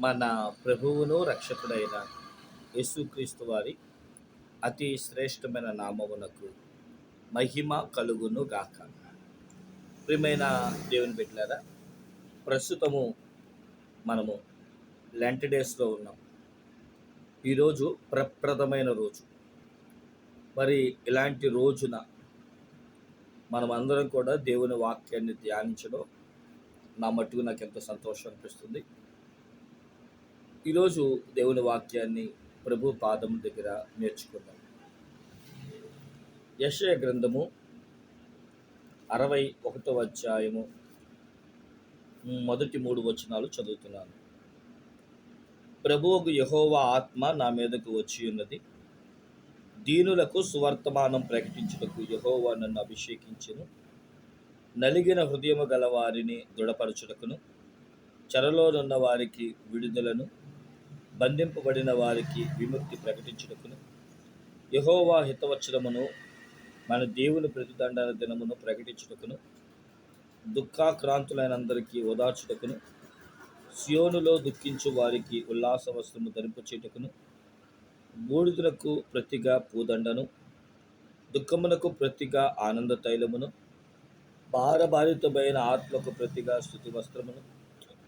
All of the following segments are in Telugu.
మన ప్రభువును రక్షకుడైన యేసుక్రీస్తు వారి అతి శ్రేష్టమైన నామమునకు మహిమ కలుగును గాక. ప్రియమైన దేవుని బిడ్డలారా ప్రస్తుతము మనము లెంట్ డేస్లో ఉన్నాం. ఈరోజు ప్రప్రదమైన రోజు. మరి ఇలాంటి రోజున మనమందరం కూడా దేవుని వాక్యాన్ని ధ్యానించడం నా మట్టుకు నాకు ఎంతో సంతోషం అనిపిస్తుంది. ఈరోజు దేవుని వాక్యాన్ని ప్రభు పాదం దగ్గర నేర్చుకుందాం. యశయ గ్రంథము అరవై ఒకటో అధ్యాయము మొదటి మూడు వచనాలు చదువుతున్నాను. ప్రభువుకు యహోవా ఆత్మ నా మీదకు వచ్చి ఉన్నది. దీనులకు సువర్తమానం ప్రకటించుటకు యహోవా నన్ను అభిషేకించును. నలిగిన హృదయము గల వారిని దృఢపరచుటకును. చెరలోనున్న వారికి విడుదలను. బంధింపబడిన వారికి విముక్తి ప్రకటించుటకును. యహోవా హితవచనమును మన దేవుని ప్రతిదండన దినమును ప్రకటించుటకును. దుఃఖాక్రాంతులైన అందరికీ ఓదార్చుటకును. సియోనులో దుఃఖించు వారికి ఉల్లాస వస్త్రము ధరింపచేటకును బూడిదలకు ప్రతిగా పూదండను. దుఃఖమునకు ప్రతిగా ఆనంద తైలమును. భారభారితమైన ఆత్మకు ప్రతిగా స్థుతి వస్త్రమును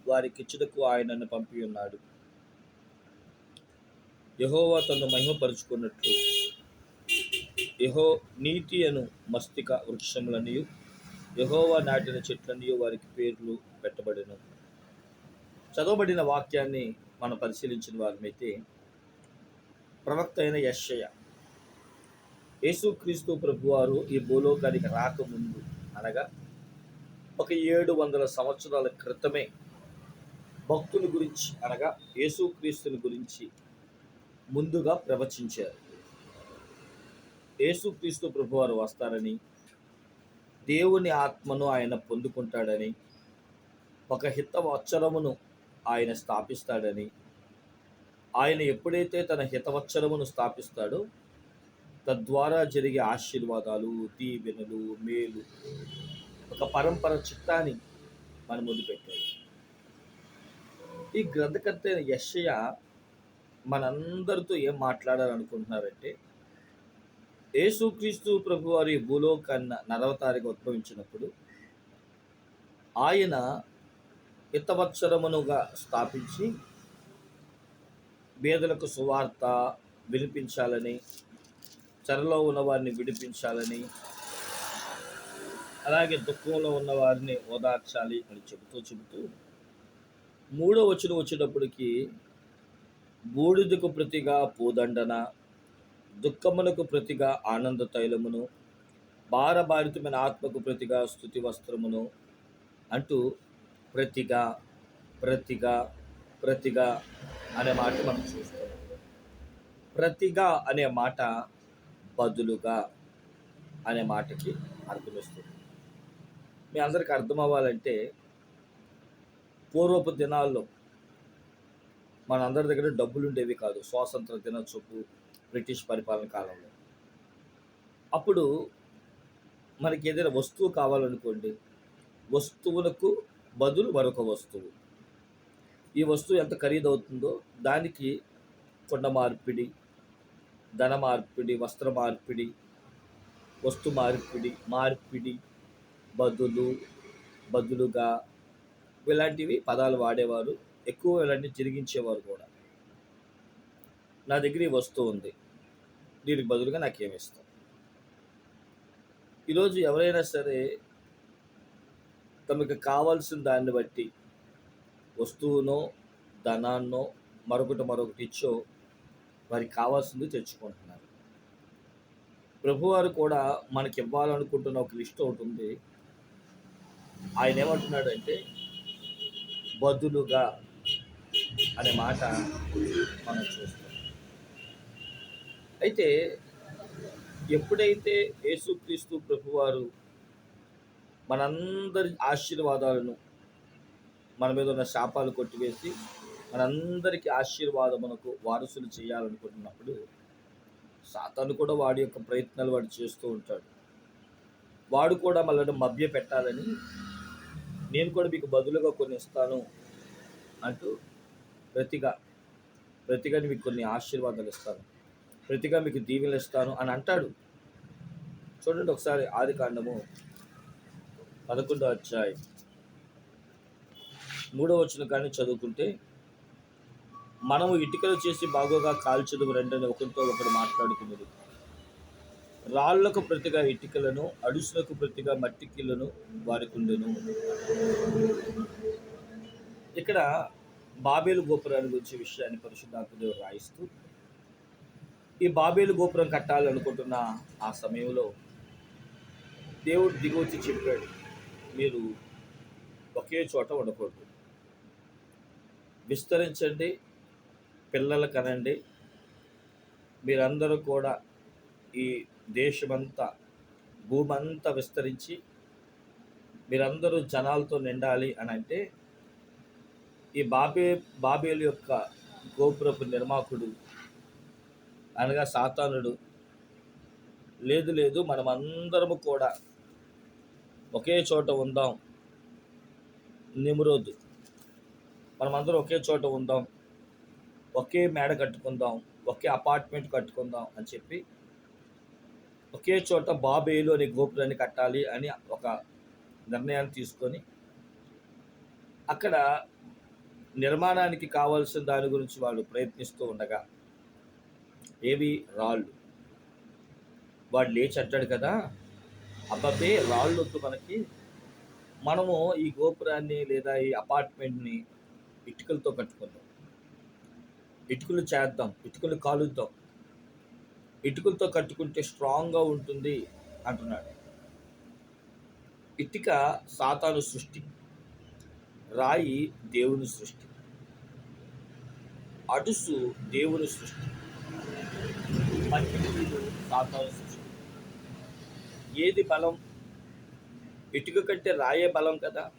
వారికిచ్చుటకు ఆయనను పంపి ఉన్నాడు యహోవా తను మహిమపరుచుకున్నట్లు. యహో నీతి అను మస్తిక వృక్షములనియు యహోవా నాటిన చెట్లనియు వారికి పేర్లు పెట్టబడిన. చదవబడిన వాక్యాన్ని మనం పరిశీలించిన వారమైతే ప్రవక్త అయిన యశయ యేసుక్రీస్తు ప్రభువారు ఈ భూలోకానికి రాకముందు అనగా ఒక ఏడు వందల సంవత్సరాల క్రితమే భక్తుని గురించి అనగా యేసుక్రీస్తుని గురించి ముందుగా ప్రవచించారు. యేసుక్రీస్తు ప్రభువారు వస్తారని దేవుని ఆత్మను ఆయన పొందుకుంటాడని ఒక హితవచ్చరమును ఆయన స్థాపిస్తాడని ఆయన ఎప్పుడైతే తన హితవచ్చరమును స్థాపిస్తాడో తద్వారా జరిగే ఆశీర్వాదాలు దీవెనలు మేలు ఒక పరంపర చిత్తాన్ని మన ముందు పెట్టాడు ఈ గ్రంథకర్త యశయ మనందరితో ఏం మాట్లాడాలనుకుంటున్నారంటే యేసుక్రీస్తు ప్రభు వారి భూలోకాన్న తారీఖు ఉద్భవించినప్పుడు ఆయన హితవత్సరమునుగా స్థాపించి బేదలకు సువార్త వినిపించాలని చెరలో ఉన్న వారిని విడిపించాలని అలాగే దుఃఖంలో ఉన్నవారిని ఓదార్చాలి అని చెబుతూ చెబుతూ మూడో వచ్చిన వచ్చేటప్పటికి బూడిదకు ప్రతిగా పూదండన దుఃఖమునకు ప్రతిగా ఆనంద తైలమును భారభారితమైన ఆత్మకు ప్రతిగా స్థుతి వస్త్రమును అంటూ ప్రతిగా ప్రతిగా ప్రతిగా అనే మాట మనం చూస్తాం. ప్రతిగా అనే మాట బదులుగా అనే మాటకి అర్థమిస్తుంది మీ అందరికి అర్థం అవ్వాలంటే పూర్వపు దినాల్లో మన అందరి దగ్గర డబ్బులు ఉండేవి కాదు. స్వాతంత్ర దినోత్సవపు బ్రిటిష్ పరిపాలన కాలంలో. అప్పుడు మనకి ఏదైనా వస్తువు కావాలనుకోండి వస్తువులకు బదులు మరొక వస్తువు. ఈ వస్తువు ఎంత ఖరీదవుతుందో దానికి కొండ మార్పిడి ధన మార్పిడి వస్త్ర మార్పిడి వస్తు మార్పిడి మార్పిడి బదులు బదులుగా ఇలాంటివి పదాలు వాడేవారు. ఎక్కువ ఇలాంటివి తిరిగించేవారు కూడా. నా దగ్గర ఈ వస్తువు ఉంది. దీనికి బదులుగా నాకేమి ఇస్తాం ఈరోజు ఎవరైనా సరే తమకు కావాల్సిన దాన్ని బట్టి వస్తువునో ధనాన్నో మరొకటి మరొకటి ఇచ్చో వారికి కావాల్సింది తెచ్చుకుంటున్నారు. ప్రభువారు కూడా మనకి ఇవ్వాలనుకుంటున్న ఒక లిస్ట్ ఒకటి ఉంది. ఆయన ఏమంటున్నాడంటే బదులుగా అనే మాట మనం చూస్తాం అయితే ఎప్పుడైతే యేసుక్రీస్తు ప్రభువారు మనందరి ఆశీర్వాదాలను మన మీద ఉన్న శాపాలు కొట్టివేసి మనందరికీ ఆశీర్వాదమునకు వారసులు చేయాలనుకుంటున్నప్పుడు సాతాను కూడా వాడి యొక్క ప్రయత్నాలు వాడు చేస్తూ ఉంటాడు. వాడు కూడా మళ్ళీ మభ్య పెట్టాలని నేను కూడా మీకు బదులుగా కొన్ని ఇస్తాను అంటూ ప్రతిగా ప్రతిగా మీకు కొన్ని ఆశీర్వాదాలు ఇస్తాను. ప్రతిగా మీకు దీవెనలు ఇస్తాను అని అంటాడు. చూడండి ఒకసారి ఆది కాండము పదకొండో అధ్యాయం. మూడో వచ్చిన కానీ చదువుకుంటే మనము ఇటుకలు చేసి బాగోగా కాల్చదు రెండని ఒకరితో ఒకరు మాట్లాడుకున్నది. రాళ్ళకు ప్రతిగా ఇటుకలను అడుసులకు ప్రతిగా మట్టికిలను వారికుండెను ఇక్కడ బాబేలు గోపురాన్ని గురించి విషయాన్ని పరిశుద్ధాత్మదేవుడు రాయిస్తూ ఈ బాబేలు గోపురం కట్టాలనుకుంటున్న ఆ సమయంలో దేవుడు దిగొచ్చి చెప్పాడు మీరు ఒకే చోట ఉండకూడదు. విస్తరించండి పిల్లలు కనండి మీరందరూ కూడా ఈ దేశమంతా భూమంతా విస్తరించి మీరందరూ జనాలతో నిండాలి అని అంటే ఈ బాబే బాబేలు యొక్క గోపురపు నిర్మాకుడు అనగా సాతానుడు. లేదు లేదు మనమందరము కూడా ఒకే చోట ఉందాం. నిమురోదు. మనమందరం ఒకే చోట ఉందాం. ఒకే మేడ కట్టుకుందాం. ఒకే అపార్ట్మెంట్ కట్టుకుందాం అని చెప్పి ఒకే చోట బాబేలు అనే గోపురాన్ని కట్టాలి అని ఒక నిర్ణయాన్ని తీసుకొని అక్కడ నిర్మాణానికి కావాల్సిన దాని గురించి వాళ్ళు ప్రయత్నిస్తూ ఉండగా ఏవి? రాళ్ళు. వాడు లేచి అంటాడు కదా అబ్బాబే రాళ్ళు వద్దు మనకి. మనము ఈ గోపురాన్ని లేదా ఈ అపార్ట్మెంట్ని ఇటుకలతో కట్టుకుందాం. ఇటుకలు చేద్దాం ఇటుకలు కాలుద్దాం. ఇటుకలతో కట్టుకుంటే స్ట్రాంగ్గా ఉంటుంది అంటున్నాడు. ఇటుక సాతాను సృష్టి. రాయి దేవుని సృష్టి. అడుసు దేవుని సృష్టి. మట్టి సాతాను సృష్టి. ఏది బలం? ఇటుక కంటే రాయే బలం కదా?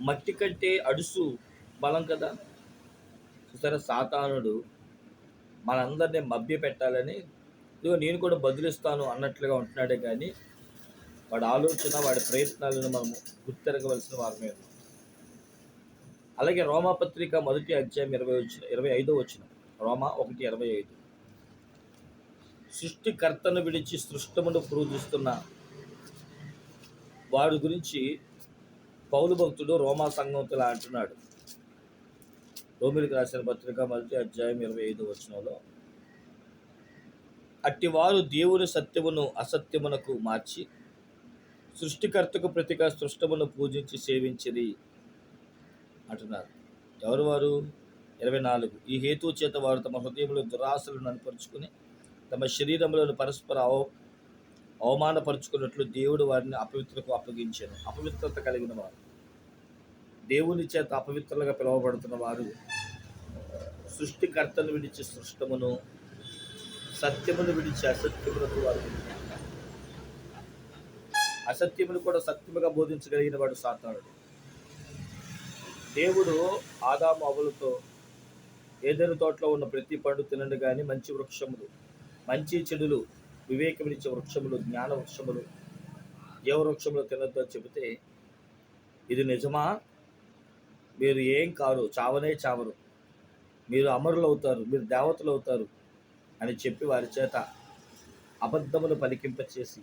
మట్టి కంటే అడుసు బలం కదా? చూసారా సాతానుడు మనందరినీ మభ్య పెట్టాలని ఇదిగో నేను కూడా బదులిస్తాను అన్నట్లుగా ఉంటున్నాడే కానీ వాడి ఆలోచన వాడి ప్రయత్నాలను మనము గుర్తెరగవలసిన వారమే ఉన్నాం. అలాగే రోమాపత్రిక మొదటి అధ్యాయం ఇరవై వచ్చిన ఇరవై ఐదో వచ్చిన రోమా ఒకటి ఇరవై ఐదు. సృష్టికర్తను విడిచి సృష్టమును పూజిస్తున్న వాడి గురించి పౌలు భక్తుడు రోమా సంఘంతులా అంటున్నాడు. రోమిలికి రాసిన పత్రిక మొదటి అధ్యాయం ఇరవై ఐదు వచనంలో అట్టివారు దేవుని సత్యమును అసత్యమునకు మార్చి సృష్టికర్తకు ప్రతిగా సృష్టమును పూజించి సేవించిరి. అంటున్నారు. ఎవరు వారు ఇరవై నాలుగు. ఈ హేతు చేత వారు తమ హృదయంలో దురాశలను అనుపరుచుకుని తమ శరీరములను పరస్పర అవ అవమానపరుచుకున్నట్లు దేవుడు వారిని అపవిత్రకు అప్పగించాను. అపవిత్రత కలిగిన వారు. దేవుని చేత అపవిత్రులుగా పిలువబడుతున్న వారు సృష్టికర్తను విడిచి సృష్టమును సత్యమును విడిచి అసత్యములకు వారు అసత్యమును కూడా సత్యముగా బోధించగలిగిన వాడు సాతానుడు. దేవుడు ఆదాము అవులతో ఏదైనా తోటలో ఉన్న ప్రతి పండు తినండి కానీ మంచి వృక్షములు మంచి చెడులు వివేకమిచ్చే వృక్షములు జ్ఞాన వృక్షములు ఏ వృక్షములు తినద్దు అని చెబితే ఇది నిజమా? మీరు ఏం కారు? చావనే చావరు. మీరు అమరులు అవుతారు మీరు దేవతలు అవుతారు అని చెప్పి వారి చేత అబద్ధమును పలికింపచేసి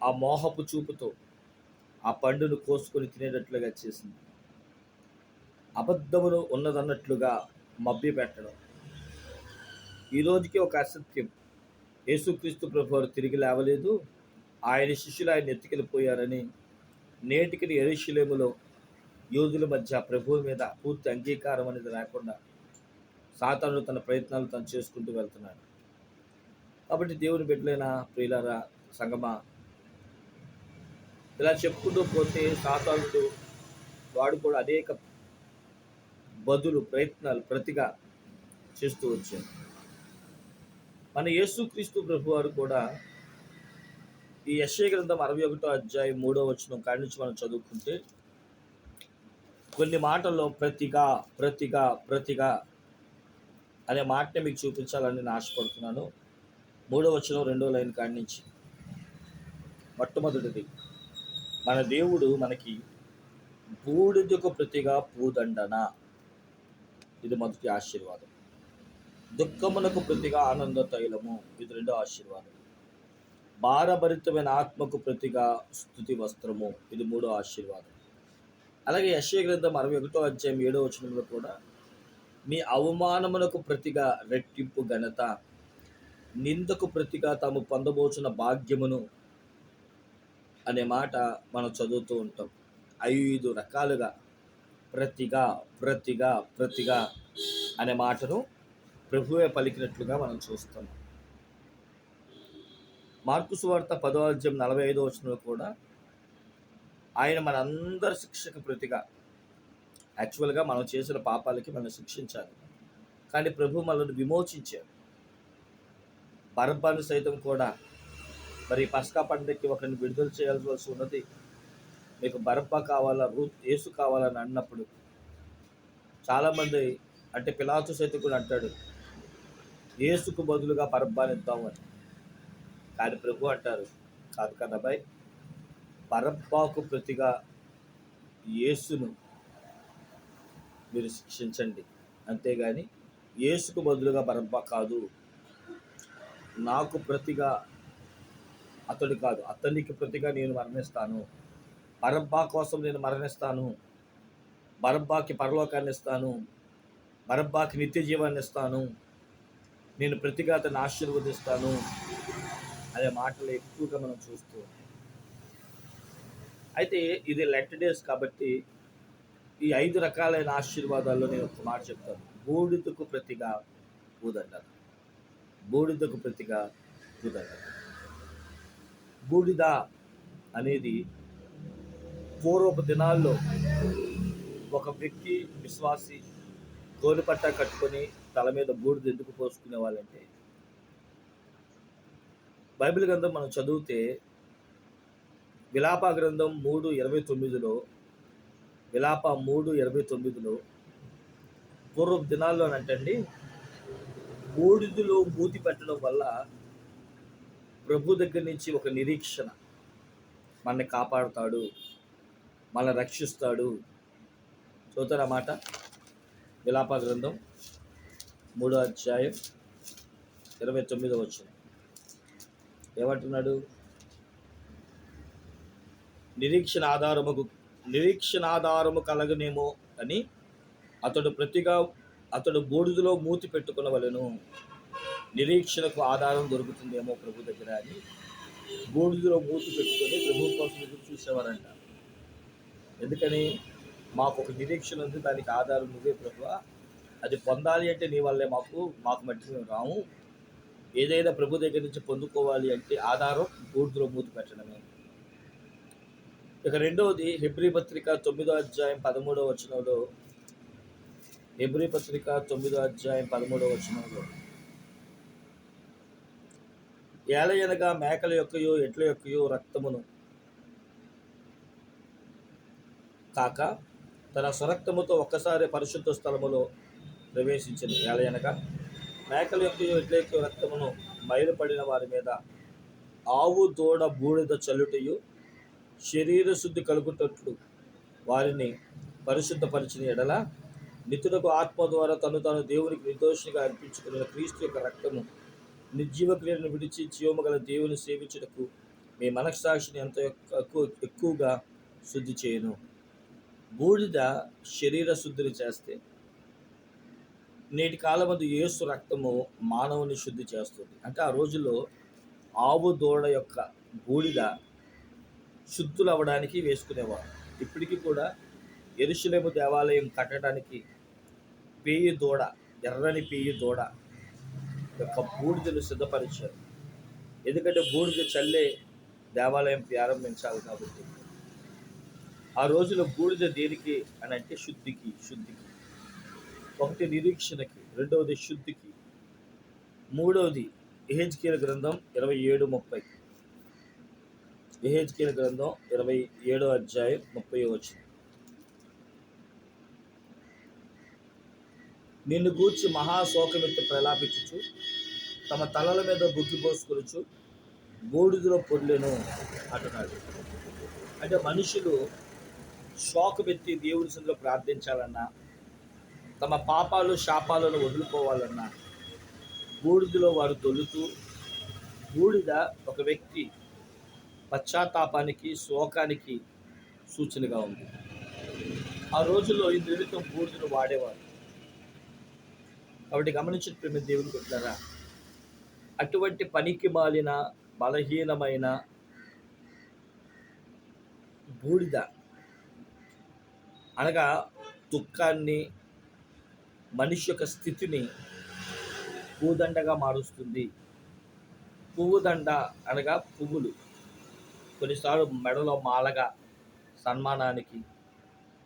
ఆ మోహపు చూపుతో ఆ పండును కోసుకొని తినేటట్లుగా చేసింది. అబద్ధములు ఉన్నదన్నట్లుగా మభ్య పెట్టడం ఈ రోజుకి ఒక అసత్యం. యేసుక్రీస్తు ప్రభు వారు తిరిగి లేవలేదు. ఆయన శిష్యులు ఆయన ఎత్తుకెళ్ళిపోయారని నేటికి ఎరుషులేములో యోధుల మధ్య ప్రభువు మీద పూర్తి అంగీకారం అనేది లేకుండా సాతానుడు తన ప్రయత్నాలు తను చేసుకుంటూ వెళ్తున్నాడు. కాబట్టి దేవుని బిడ్డలైన ప్రియులారా సంగమా ఇలా చెప్పుకుంటూ పోతే సాతానుడు వాడు కూడా అనేక బదులు ప్రయత్నాలు ప్రతిగా చేస్తూ వచ్చారు. మన యేసుక్రీస్తు ప్రభు వారు కూడా ఈ యశ్య గ్రంథం అరవై ఒకటో అధ్యాయం మూడో వచనం కాడి నుంచి మనం చదువుకుంటే కొన్ని మాటల్లో ప్రతిగా ప్రతిగా ప్రతిగా అనే మాటని మీకు చూపించాలని నేను ఆశపడుతున్నాను. మూడో వచనం రెండో లైన్ కాడి నుంచి. మొట్టమొదటిది మన దేవుడు మనకి బూడిదకు ప్రతిగా పూదండన? ఇది మొదటి ఆశీర్వాదం. దుఃఖమునకు ప్రతిగా ఆనంద తైలము ఇది రెండో ఆశీర్వాదం. భారభరితమైన ఆత్మకు ప్రతిగా స్థుతి వస్త్రము ఇది మూడో ఆశీర్వాదం. అలాగే యశ్య గ్రంథం అరవై ఒకటో అధ్యాయం ఏడో వచనంలో కూడా మీ అవమానమునకు ప్రతిగా రెట్టింపు ఘనత నిందకు ప్రతిగా తాము పొందబోచున్న భాగ్యమును అనే మాట మనం చదువుతూ ఉంటాం. ఐదు రకాలుగా ప్రతిగా ప్రతిగా ప్రతిగా అనే మాటను ప్రభువే పలికినట్లుగా మనం చూస్తాం మార్కు సువార్త పదో అధ్యాయం నలభై ఐదో వచనంలో కూడా ఆయన మనందరి శిక్షకు ప్రతిగా. యాక్చువల్గా మనం చేసిన పాపాలకి మనం శిక్షించాలి. కానీ ప్రభు మనల్ని విమోచించారు బరబ్బాను సైతం కూడా మరి పస్కా పండుగకి ఒకరిని విడుదల చేయాల్సి ఉన్నది మీకు బరబ్బా కావాలా రూత్ యేసు కావాలని అన్నప్పుడు చాలామంది అంటే పిలాతు సైతం కూడా అంటాడు యేసుకు బదులుగా పరబ్బాని ఇద్దామని కానీ ప్రభు అంటారు కాదు కదబాయ్ బరబ్బాకు ప్రతిగా యేసును మీరు శిక్షించండి. అంతేగాని యేసుకు బదులుగా బరబ్బా కాదు. నాకు ప్రతిగా అతడు కాదు. అతనికి ప్రతిగా నేను మరణిస్తాను. బరబ్బా కోసం నేను మరణిస్తాను. బరబ్బాకి పరలోకాన్ని ఇస్తాను. బరబ్బాకి నిత్య జీవాన్ని ఇస్తాను. నేను ప్రతిగా అతన్ని ఆశీర్వదిస్తాను. అనే మాటలు ఎక్కువగా మనం చూస్తూ అయితే ఇది లెట్ డేస్ కాబట్టి ఈ ఐదు రకాలైన ఆశీర్వాదాల్లో నేను ఒక మాట చెప్తాను. బూడిదకు ప్రతిగా ఊదంటారు బూడిదకు ప్రతిగా ఊదంటారు బూడిద అనేది పూర్వపు దినాల్లో ఒక వ్యక్తి విశ్వాసి గోలుపట్ట కట్టుకొని తల మీద బూడిద ఎందుకు పోసుకునే వాళ్ళంటే బైబిల్ గ్రంథం మనం చదివితే విలాప గ్రంథం మూడు ఇరవై తొమ్మిదిలో విలాప మూడు ఇరవై తొమ్మిదిలో పూర్వపు దినాల్లో అంటండి బూడిదలో మూతి పెట్టడం వల్ల ప్రభు దగ్గర నుంచి ఒక నిరీక్షణ మనని కాపాడుతాడు. మనల్ని రక్షిస్తాడు. చూతారా మాట? విలాప గ్రంథం మూడో అధ్యాయం ఇరవై తొమ్మిదో వచ్చిన ఏమంటున్నాడు? నిరీక్షణ ఆధారముకు నిరీక్షణ ఆధారము కలగనేమో అని అతడు ప్రతిగా అతడు బూడిదలో మూతి పెట్టుకునవలెను. నిరీక్షణకు ఆధారం దొరుకుతుందేమో ప్రభు దగ్గర అని బూడిదలో మూతి పెట్టుకొని ప్రభు కోసం ఎదురు చూసేవారంట. ఎందుకని మాకు ఒక నిరీక్షణ ఉంది దానికి ఆధారం నువ్వే ప్రభు అది పొందాలి అంటే నీ వల్లే మాకు మాకు మట్టి మేము రాము. ఏదైనా ప్రభు దగ్గర నుంచి పొందుకోవాలి అంటే ఆధారం బూడిదలో మూతి పెట్టడమే. ఇక రెండవది హెబ్రి పత్రిక తొమ్మిదో అధ్యాయం పదమూడవ వచనంలో హెబ్రి పత్రిక తొమ్మిదో అధ్యాయం పదమూడవ వచనంలో. ఏలయనగా మేకల యొక్కయో ఎట్ల యొక్కయో రక్తమును కాక తన స్వరక్తముతో ఒక్కసారి పరిశుద్ధ స్థలములో ప్రవేశించిన ఏలయనగా మేకల యొక్క ఎట్ల రక్తమును బయలుపడిన వారి మీద ఆవు దూడ బూడిద చల్లుటయు శరీర శుద్ధి కలుగుటట్లు వారిని పరిశుద్ధపరిచిన ఎడల నితులకు ఆత్మ ద్వారా తను తాను దేవునికి నిర్దోషిగా అర్పించుకున్న క్రీస్తు యొక్క రక్తము నిర్జీవ క్రియను విడిచి జీవము గల దేవుని సేవించుటకు మీ మనస్సాక్షిని ఎంత ఎక్కువ ఎక్కువగా శుద్ధి చేయను. బూడిద శరీర శుద్ధిని చేస్తే నేటి కాలమందు యేసు రక్తము మానవుని శుద్ధి చేస్తుంది. అంటే ఆ రోజుల్లో ఆవు దూడ యొక్క బూడిద శుద్ధులు అవ్వడానికి వేసుకునేవారు. ఇప్పటికీ కూడా ఎరుశులేము దేవాలయం కట్టడానికి పేయి దూడ ఎర్రని పేయి దూడ యొక్క బూడిదను సిద్ధపరిచారు. ఎందుకంటే బూడిద చల్లే దేవాలయం ప్రారంభించాలి కాబట్టి ఆ రోజులో బూడిద దేనికి అని అంటే శుద్ధికి శుద్ధికి. ఒకటి నిరీక్షణకి రెండవది శుద్ధికి. మూడవది ఎహెచ్కేల గ్రంథం ఇరవై ఏడు ముప్పై. ఎహెచ్కేల గ్రంథం ఇరవై ఏడో అధ్యాయం ముప్పై వచ్చింది నిన్ను గూర్చి మహాశోకమెత్తి ప్రలాపించుచు తమ తలల మీద బుగ్గి పోసుకొనుచు బూడిదలో పొర్లెను అంటున్నాడు. అంటే మనుషులు శోకమెత్తి దేవుడి సందులో ప్రార్థించాలన్నా తమ పాపాలు శాపాలను వదులుకోవాలన్నా బూడిదలో వారు తొలుతూ బూడిద ఒక వ్యక్తి పశ్చాత్తాపానికి శోకానికి సూచనగా ఉంది. ఆ రోజుల్లో ఈ నిమిత్తం బూడిదను వాడేవారు. కాబట్టి గమనించిన ప్రేమ దేవుని పెట్టారా అటువంటి పనికి మాలిన బలహీనమైన బూడిద అనగా దుఃఖాన్ని మనిషి యొక్క స్థితిని పూదండగా మారుస్తుంది. పువ్వుదండ అనగా పువ్వులు. కొన్నిసార్లు మెడలో మాలగా సన్మానానికి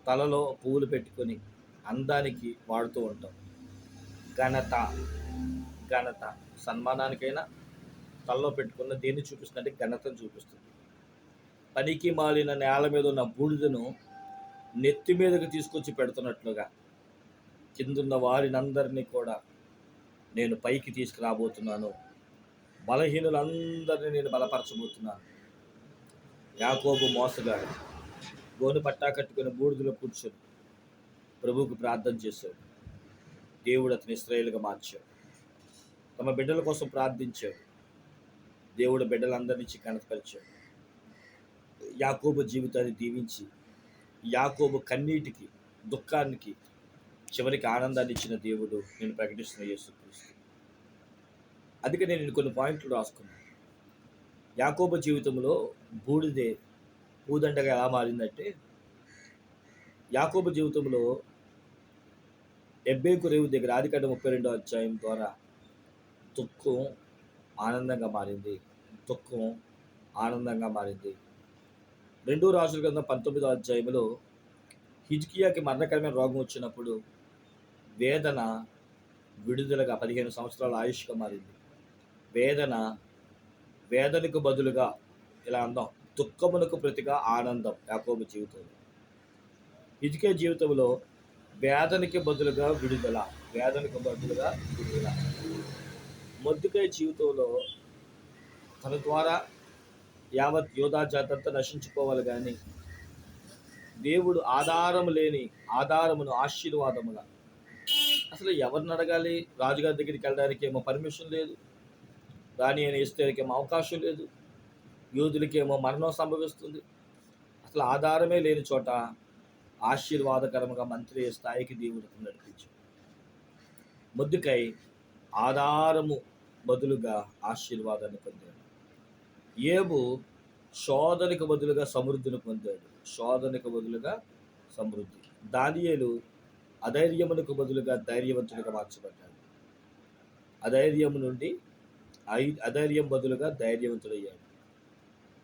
తలలో పువ్వులు పెట్టుకొని అందానికి వాడుతూ ఉంటాం. ఘనత ఘనత సన్మానానికైనా తలలో పెట్టుకున్న దేన్ని చూపిస్తుందంటే ఘనతను చూపిస్తుంది. పనికి మాలిన నేల మీద ఉన్న బూడిదను నెత్తి మీదకి తీసుకొచ్చి పెడుతున్నట్లుగా కిందున్న వారినందరినీ కూడా నేను పైకి తీసుకురాబోతున్నాను. బలహీనులందరినీ నేను బలపరచబోతున్నాను. యాకోబు మోసగాడు. గోను పట్టా కట్టుకుని బూడిదలో కూర్చొని ప్రభువుకు ప్రార్థన చేశాడు. దేవుడు అతని ఇస్రాయేల్గా మార్చాడు. తమ బిడ్డల కోసం ప్రార్థించాడు. దేవుడు బిడ్డలందరినీ కనపరిచాడు యాకోబు జీవితాన్ని దీవించి యాకోబు కన్నీటికి దుఃఖానికి చివరికి ఆనందాన్ని ఇచ్చిన దేవుడు నేను ప్రకటిస్తున్న యేసుక్రీస్తు. అందుకే నేను కొన్ని పాయింట్లు రాసుకున్నాను. యాకోబ జీవితంలో బూడిదే పూదండగా ఎలా మారిందంటే యాకోబ జీవితంలో ఎబ్బేకు రేవు దగ్గర ఆదికాండ ముప్పై రెండో అధ్యాయం ద్వారా దుఃఖం ఆనందంగా మారింది. దుఃఖం ఆనందంగా మారింది. రెండో రాజుల గ్రంథం పంతొమ్మిదో అధ్యాయంలో హిజ్కియాకి మరణకరమైన రోగం వచ్చినప్పుడు వేదన విడుదలగా పదిహేను సంవత్సరాల ఆయుష్గా మారింది. వేదన వేదనకు బదులుగా ఇలా అందాం దుఃఖమునకు ప్రతిగా ఆనందం యాకోబు జీవితంలో. ఇదికే జీవితంలో వేదనకి బదులుగా విడుదల వేదనకు బదులుగా విడుదల. మొద్దుకాయ జీవితంలో తన ద్వారా యావత్ యోధా జాతంతా నశించుకోవాలి కానీ దేవుడు ఆధారం లేని ఆధారమును ఆశీర్వాదముగా అసలు ఎవరిని అడగాలి? రాజుగారి దగ్గరికి వెళ్ళడానికి ఏమో పర్మిషన్ లేదు. రాణి అని ఇస్తేకి ఏమో అవకాశం లేదు. యోధులకేమో మరణం సంభవిస్తుంది. అసలు ఆధారమే లేని చోట ఆశీర్వాదకరముగా మంత్రి స్థాయికి దేవుడు నడిపించు ముద్దుకై ఆధారము బదులుగా ఆశీర్వాదాన్ని పొందాడు ఏబు శోధనకు బదులుగా సమృద్ధిని పొందాడు. శోధనకు బదులుగా సమృద్ధి. దానియేలు అధైర్యమునకు బదులుగా ధైర్యవంతుడిగా మార్చబడ్డాడు. అధైర్యము నుండి ఐ అధైర్యం బదులుగా ధైర్యవంతుడయ్యాడు.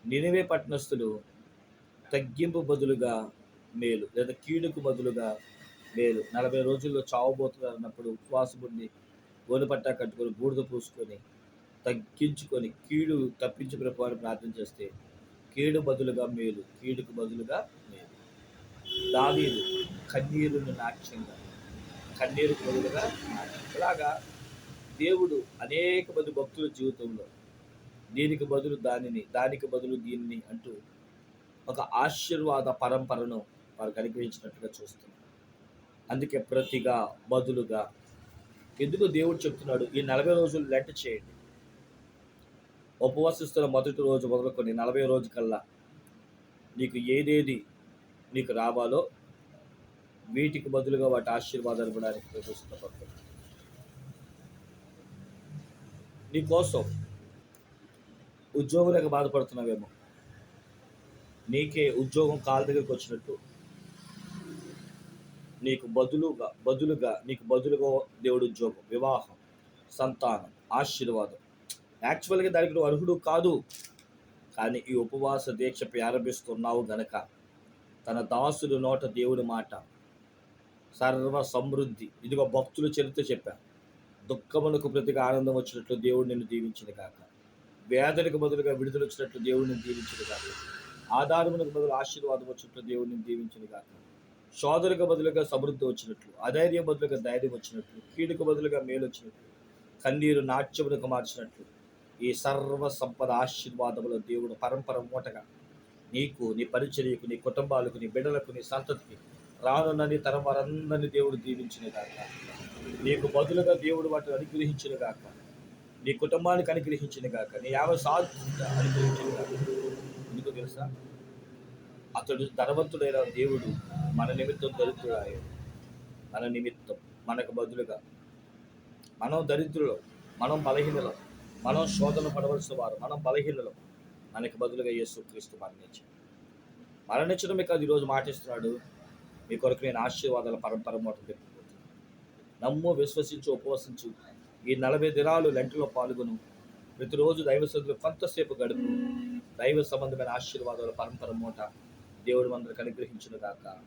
నినివే పట్టణస్థులు తగ్గింపు బదులుగా మేలు లేదా కీడుకు బదులుగా మేలు. నలభై రోజుల్లో చావబోతున్నారు అన్నప్పుడు ఉపవాసం ఉండి కట్టుకొని బూడిద పూసుకొని తగ్గించుకొని కీడు తప్పించి ప్రభువాన్ని ప్రార్థన చేస్తే కీడు బదులుగా మేలు కీడుకు బదులుగా మేలు. దావీలు కన్నీరును నాట్యంగా కన్నీరుకు బదులుగా నాట్యం. ఇలాగా దేవుడు అనేక మంది భక్తుల జీవితంలో దీనికి బదులు దానిని దానికి బదులు దీనిని అంటూ ఒక ఆశీర్వాద పరంపరను వారు కనిపించినట్టుగా చూస్తున్నారు. అందుకే ప్రతిగా బదులుగా ఎందుకు దేవుడు చెప్తున్నాడు ఈ నలభై రోజులు లెంట చేయండి. ఉపవసిస్తున్న మొదటి రోజు మొదలుకొని నలభై రోజు కల్లా నీకు ఏదేది నీకు రావాలో వీటికి బదులుగా వాటి ఆశీర్వాదాలు ఇవ్వడానికి ప్రయత్నిస్తున్న నీ నీకోసం ఉద్యోగం లేక బాధపడుతున్నావేమో. నీకే ఉద్యోగం కాళ్ళ దగ్గరికి వచ్చినట్టు. నీకు బదులుగా బదులుగా నీకు బదులుగా దేవుడు ఉద్యోగం వివాహం సంతానం ఆశీర్వాదం. యాక్చువల్గా దానికి నువ్వు అర్హుడు కాదు. కానీ ఈ ఉపవాస దీక్ష ప్రారంభిస్తున్నావు గనక తన దాసుడు నోట దేవుడి మాట సర్వ సమృద్ధి. ఇదిగో భక్తుల చరిత్ర చెప్పారు దుఃఖమునకు ప్రతిగా ఆనందం వచ్చినట్లు దేవుడు నిన్ను దీవించిన కాక వేదనకు బదులుగా విడుదల వచ్చినట్లు దేవుడిని దీవించిన కాక ఆధారమునకు బదులు ఆశీర్వాదం వచ్చినట్లు దేవుడిని దీవించిన కాక శోధనకు బదులుగా సమృద్ధి వచ్చినట్లు అధైర్యం బదులుగా ధైర్యం వచ్చినట్లు కీడుకు బదులుగా మేలు వచ్చినట్లు కన్నీరు నాట్యమునకు మార్చినట్లు ఈ సర్వ సంపద ఆశీర్వాదముల దేవుడు పరంపర మూటగా నీకు నీ పరిచర్యకు నీ కుటుంబాలకు నీ బిడ్డలకు నీ సంతతికి రానున్న నీ తరం వారందరినీ దేవుడు దీవించిన గాక. నీకు బదులుగా దేవుడు వాటిని అనుగ్రహించిన గాక. నీ కుటుంబానికి అనుగ్రహించిన గాక. నీ యావ సాధు అనుగ్రహించిన గాక. ఎందుకు తెలుసా? అతడు ధనవంతుడైన దేవుడు మన నిమిత్తం దరిద్రుడాయను మన నిమిత్తం మనకు బదులుగా మనం దరిద్రులు మనం బలహీనలం మనం శోధన పడవలసిన వారు మనం బలహీనలం. మనకి బదులుగా యేసు క్రీస్తు మరణించాడు. మరణించడమే కాదు ఈరోజు మాటిస్తున్నాడు మీ కొరకు నేను ఆశీర్వాదాల పరంపర మూట పెట్టుకుంటున్నాను నమ్ము విశ్వసించు ఉపవసించు. ఈ నలభై దినాలు లెంటలో పాల్గొను. ప్రతిరోజు దైవ సదులు కొంతసేపు గడుపు. దైవ సంబంధమైన ఆశీర్వాదాల పరంపర మూట దేవుడు అందరికి అనుగ్రహించిన దాకా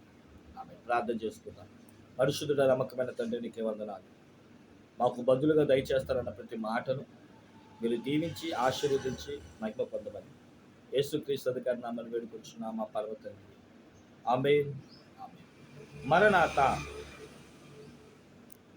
ఆమె ప్రార్థన చేసుకుందాం. పరిశుద్ధుడ నమ్మకమైన తండ్రి నీకే వందనాలు. మాకు బదులుగా దయచేస్తారన్న ప్రతి మాటను మీరు దీవించి ఆశీర్వదించి మహిమ పొందమని యేసుక్రీస్తు అధికారి నామని వేడుకొచ్చున్నా మా పర్వతండి ఆమె మరణాత